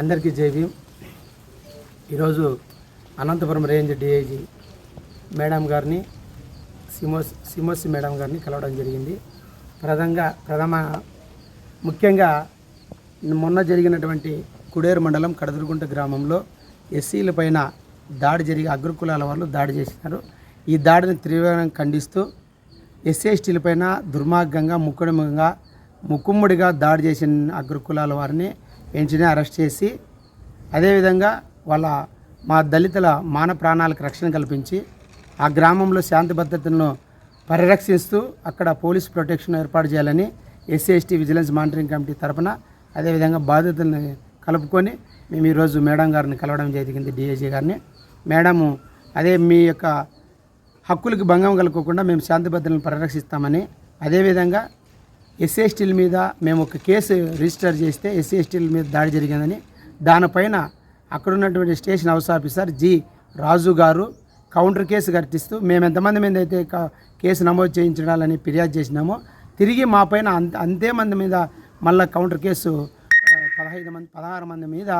అందరికీ జై ఈరోజు అనంతపురం రేంజ్ డిఐజీ మేడం గారిని సిమోస్ సిమోసి మేడం గారిని కలవడం జరిగింది. ప్రధానంగా ప్రథమ ముఖ్యంగా మొన్న జరిగినటువంటి కుడేరు మండలం కడదురుగుంట గ్రామంలో ఎస్సీల పైన దాడి జరిగి అగ్రకులాల వాళ్ళు దాడి చేసినారు. ఈ దాడిని తీవ్రంగా ఖండిస్తూ ఎస్సీ ఎస్టీలపైన దుర్మార్గంగా ముక్కుడుముగా ముక్కుమ్మడిగా దాడి చేసిన అగ్రకులాల వారిని వెంటనే అరెస్ట్ చేసి అదేవిధంగా వాళ్ళ మా దళితుల మాన ప్రాణాలకు రక్షణ కల్పించి ఆ గ్రామంలో శాంతి భద్రతలను పరిరక్షిస్తూ అక్కడ పోలీస్ ప్రొటెక్షన్ ఏర్పాటు చేయాలని SC ST vigilance monitoring committee తరపున అదేవిధంగా బాధితులను కలుపుకొని మేము ఈరోజు మేడం గారిని కలవడం జరిగింది డిఐజీ గారిని. మేడము అదే మీ యొక్క హక్కులకు భంగం కలగకుండా మేము శాంతి భద్రతలను పరిరక్షిస్తామని అదేవిధంగా ఎస్సీ ఎస్టీల మీద మేము ఒక కేసు రిజిస్టర్ చేస్తే ఎస్సీ ఎస్టీల మీద దాడి జరిగిందని దానిపైన అక్కడ ఉన్నటువంటి station house officer G Raju garu counter case కట్టిస్తూ మేము ఎంతమంది మీద అయితే కేసు నమోదు చేయించడాలని ఫిర్యాదు చేసినామో తిరిగి మా పైన అంత అంతే మంది మీద మళ్ళీ కౌంటర్ కేసు పదహైదు మంది పదహారు మంది మీద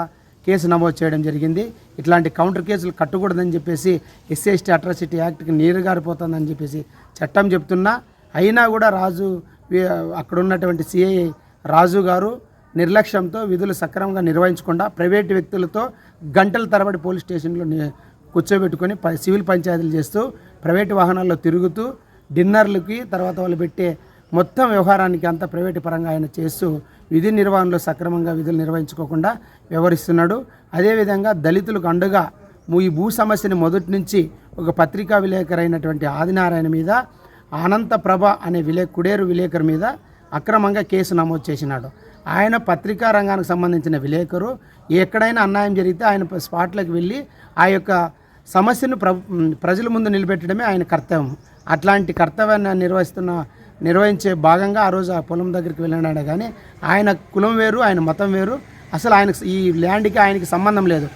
కేసు నమోదు చేయడం జరిగింది. ఇట్లాంటి కౌంటర్ కేసులు కట్టకూడదని చెప్పేసి ఎస్సీ ఎస్టీ అట్రాసిటీ యాక్ట్కి నీరు గారిపోతుందని చెప్పేసి చట్టం చెప్తున్నా. అయినా కూడా రాజు అక్కడ ఉన్నటువంటి సిఐ రాజు గారు నిర్లక్ష్యంతో విధులు సక్రమంగా నిర్వహించకుండా ప్రైవేటు వ్యక్తులతో గంటల తరబడి పోలీస్ స్టేషన్లో కూర్చోబెట్టుకొని ప- సివిల్ పంచాయతీలు చేస్తూ ప్రైవేటు వాహనాల్లో తిరుగుతూ డిన్నర్లకి తర్వాత వాళ్ళు పెట్టే మొత్తం వ్యవహారానికి అంతా ప్రైవేటు పరంగా ఆయన చేస్తూ విధి నిర్వహణలో సక్రమంగా విధులు నిర్వహించుకోకుండా వ్యవహరిస్తున్నాడు. అదేవిధంగా దళితులకు అండగా ఈ భూ సమస్యని మొదటి నుంచి ఒక పత్రికా విలేకరైనటువంటి ఆదినారాయణ మీద అనంత ప్రభ అనే విలే కుడేరు విలేకరు మీద అక్రమంగా కేసు నమోదు చేసినాడు. ఆయన పత్రికా రంగానికి సంబంధించిన విలేకరు. ఎక్కడైనా అన్యాయం జరిగితే ఆయన స్పాట్లకు వెళ్ళి ఆ యొక్క సమస్యను ప్ర ప్రజల ముందు నిలబెట్టడమే ఆయన కర్తవ్యం. అట్లాంటి కర్తవ్యాన్ని నిర్వహిస్తున్న నిర్వహించే భాగంగా ఆ రోజు ఆ పొలం దగ్గరికి వెళ్ళినాడు కానీ ఆయన కులం వేరు ఆయన మతం వేరు. అసలు ఆయన ఈ ల్యాండ్కి ఆయనకి సంబంధం లేదు.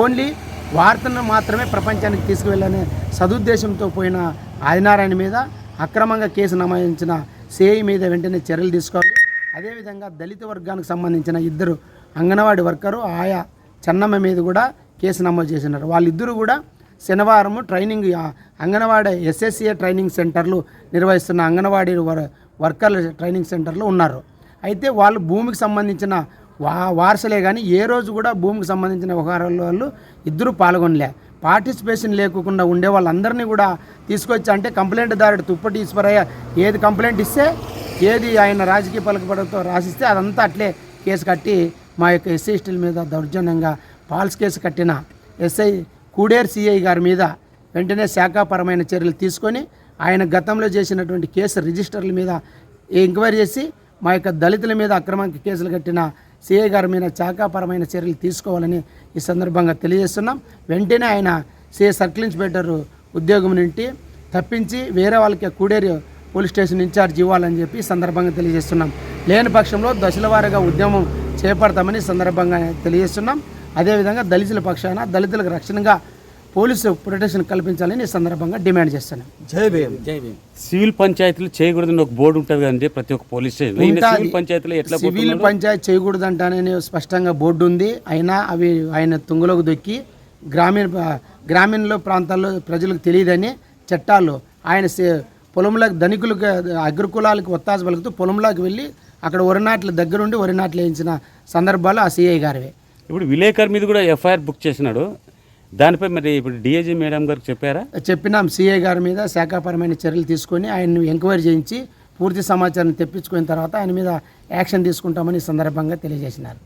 ఓన్లీ వార్తను మాత్రమే ప్రపంచానికి తీసుకువెళ్ళనే సదుద్దేశంతో పోయిన ఆదినారాయణ మీద అక్రమంగా కేసు నమోదించిన సేయి మీద వెంటనే చర్యలు తీసుకోవాలి. అదేవిధంగా దళిత వర్గానికి సంబంధించిన ఇద్దరు అంగన్వాడీ వర్కరు ఆయా చెన్నమ్మ మీద కూడా కేసు నమోదు చేసినారు. వాళ్ళిద్దరూ కూడా శనివారము ట్రైనింగ్ అంగన్వాడీ ఎస్ఎస్సీఏ ట్రైనింగ్ సెంటర్లు నిర్వహిస్తున్న అంగన్వాడీ వర్ వర్కర్ల ట్రైనింగ్ సెంటర్లు ఉన్నారు. అయితే వాళ్ళు భూమికి సంబంధించిన వా వారసలే కానీ ఏ రోజు కూడా భూమికి సంబంధించిన వ్యవహారాల్లో వాళ్ళు ఇద్దరు పాల్గొనలే. పార్టిసిపేషన్ లేకుండా ఉండే వాళ్ళందరినీ కూడా తీసుకొచ్చి అంటే కంప్లైంట్ దారుడు తుప్పటి ఈశ్వరయ్య ఏది కంప్లైంట్ ఇస్తే ఏది ఆయన రాజకీయ పలుకుబడితో రాసిస్తే అదంతా అట్లే కేసు కట్టి మా యొక్క ఎస్సీ ఎస్టీల మీద దౌర్జన్యంగా ఫాల్స్ కేసు కట్టిన ఎస్ఐ కూడేరు సిఐ గారి మీద వెంటనే శాఖాపరమైన చర్యలు తీసుకొని ఆయన గతంలో చేసినటువంటి కేసు రిజిస్టర్ల మీద ఎంక్వైరీ చేసి మా యొక్క దళితుల మీద అక్రమ కేసులు కట్టిన సిఐ గారి మీద శాఖాపరమైన చర్యలు తీసుకోవాలని ఈ సందర్భంగా తెలియజేస్తున్నాం. వెంటనే ఆయన సిఐ సర్కిల్ ఇన్స్పెక్టర్ ఉద్యోగం నుండి తప్పించి వేరే వాళ్ళకి కూడేరు పోలీస్ స్టేషన్ ఇన్ఛార్జ్ ఇవ్వాలని చెప్పి సందర్భంగా తెలియజేస్తున్నాం. లేని పక్షంలో దశల వారీగా ఉద్యమం చేపడతామని సందర్భంగా తెలియజేస్తున్నాం. అదేవిధంగా దళితుల పక్షాన దళితులకు రక్షణగా పోలీసు ప్రొటెక్షన్ కల్పించాలని ఈ సందర్భంగా డిమాండ్ చేస్తున్నాం. జై భీమ్. జై భీమ్. సివిల్ పంచాయతీలు చేయకూడదని ఒక బోర్డు ఉంటుంది కదండి ప్రతి ఒక్క పోలీస్ స్టేషన్. సివిల్ పంచాయతీలో ఎట్లా సివిల్ పంచాయత్ చేయకూడదంటానని స్పష్టంగా బోర్డు ఉంది. అయినా అవి ఆయన తుంగలోకి దొక్కి గ్రామీణ గ్రామీణ ప్రాంతాల్లో ప్రజలకు తెలియదని చట్టాలు ఆయన పొలంలోకి ధనికులకు అగ్రకులాలకు ఒత్తాస పలుకుతూ పొలంలోకి వెళ్ళి అక్కడ వరి నాట్ల దగ్గరుండి వరి నాట్లు వేయించిన సందర్భాలు ఆ సిఐ గారివే. ఇప్పుడు విలేకర్ మీద కూడా ఎఫ్ఐఆర్ బుక్ చేసినాడు. దానిపై మరి ఇప్పుడు డిఐజీ మేడం గారికి చెప్పారా? చెప్పినాం. సిఐ గారి మీద శాఖాపరమైన చర్యలు తీసుకొని ఆయన్ని ఎంక్వైరీ చేయించి పూర్తి సమాచారం తెప్పించుకున్న తర్వాత ఆయన మీద యాక్షన్ తీసుకుంటామని ఈ సందర్భంగా తెలియజేసినారు.